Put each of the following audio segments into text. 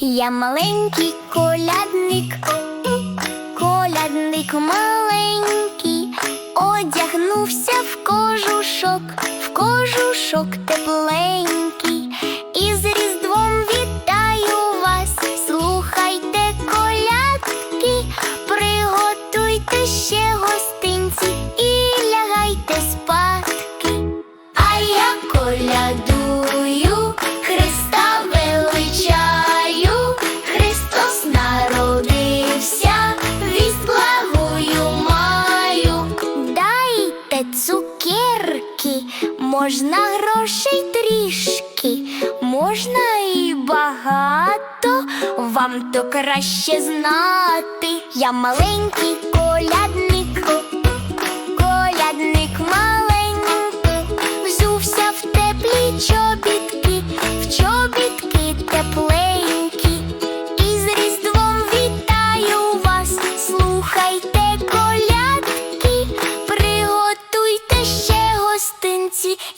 Я маленький колядник, колядник маленький, одягнувся в кожушок, в кожушок тепленький, і з Різдвом вітаю вас, слухайте колядки, приготуйте ще гостинці і лягайте спадки. А я колядую, цукерки, можна грошей трішки, можна і багато, вам то краще знати. Я маленький колядник. Гостинці і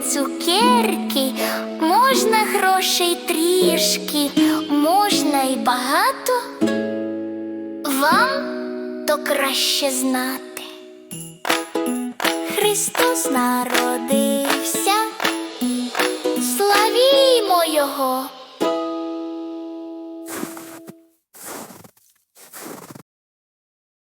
цукерки, можна грошей трішки, можна й багато. Вам то краще знати. Христос народився, славімо Його.